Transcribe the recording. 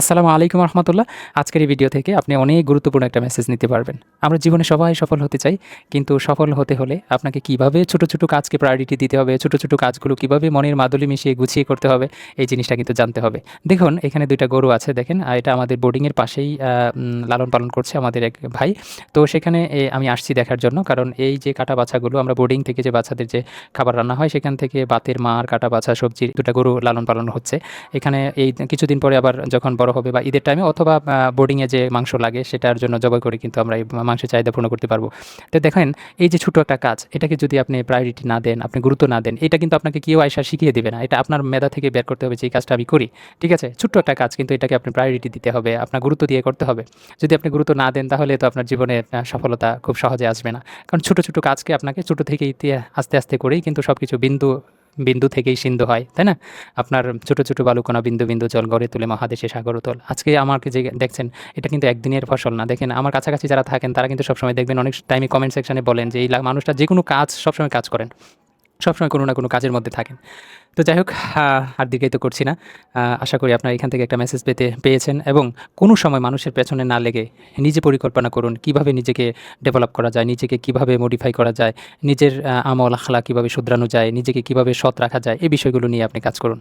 আসসালামু আলাইকুম রহমতুল্লাহ। আজকের এই ভিডিও থেকে আপনি অনেক গুরুত্বপূর্ণ একটা মেসেজ নিতে পারবেন। আমরা জীবনে সবাই সফল হতে চাই, কিন্তু সফল হতে হলে আপনাকে কীভাবে ছোট ছোট কাজকে প্রায়োরিটি দিতে হবে, ছোট ছোট কাজগুলো কীভাবে মনের মাদুলি মিশিয়ে গুছিয়ে করতে হবে, এই জিনিসটা কিন্তু জানতে হবে। দেখুন, এখানে দুইটা গরু আছে, দেখেন এটা আমাদের বোর্ডিংয়ের পাশেই লালন পালন করছে আমাদের এক ভাই। তো সেখানে আমি আসছি দেখার জন্য, কারণ এই যে কাটা বাছাগুলো আমরা বোর্ডিং থেকে যে বাচ্চাদের যে খাবার রান্না হয়, সেখান থেকে বাতের মার, কাটা বাছা সবজি দুটা গরু লালন পালন হচ্ছে। এখানে এই কিছুদিন পরে আবার যখন বড় হবে বা ঈদের টাইমে অথবা বোর্ডিংয়ে যে মাংস লাগে সেটার জন্য জবাই করে কিন্তু আমরা এই মাংসের চাহিদা পূর্ণ করতে পারব। তো দেখেন, এই যে ছোটো একটা কাজ, এটাকে যদি আপনি প্রায়োরিটি না দেন, আপনি গুরুত্ব না দেন, এটা কিন্তু আপনাকে কেউ আয়সা শিখিয়ে দেবে না। এটা আপনার মেধা থেকে বের করতে হবে যে, এই কাজটা আমি করি। ঠিক আছে? ছোট্ট একটা কাজ কিন্তু এটাকে আপনি প্রায়োরিটি দিতে হবে, আপনার গুরুত্ব দিয়ে করতে হবে। যদি আপনি গুরুত্ব না দেন, তাহলে তো আপনার জীবনের সফলতা খুব সহজে আসবে না। কারণ ছোটো ছোটো কাজকে আপনাকে ছোটো থেকেই আস্তে আস্তে করেই কিন্তু সব কিছু বিন্দু বিন্দু থেকেই সিন্ধু হয়, তাই না? আপনার ছোট ছোট বালুকণা বিন্দু বিন্দু জল গড়ে তুলে মহাদেশে সাগর উতল আজকে আমাকে যে দেখছেন, এটা কিন্তু একদিনের ফসল না। দেখেন, আমার কাছাকাছি যারা থাকেন, তারা কিন্তু সবসময় দেখবেন, অনেক টাইমে কমেন্ট সেকশনে বলেন যে, এই মানুষটা যে কোনো কাজ সবসময় কাজ করেন। সবসময় কোনো না কোনো কাজের মধ্যে থাকেন। তো যাই হোক আর দীর্ঘায়িত করছি না। আশা করি আপনারা এখান থেকে একটা মেসেজ পেতে পেয়েছেন এবং কোনো সময় মানুষের পেছনে না লেগে নিজে পরিকল্পনা করুন, কীভাবে নিজেকে ডেভেলপ করা যায়, নিজেকে কীভাবে মডিফাই করা যায়, নিজের আমল আখলা কীভাবে শুধরানো যায়, নিজেকে কীভাবে সৎ রাখা যায়, এই বিষয়গুলো নিয়ে আপনি কাজ করুন।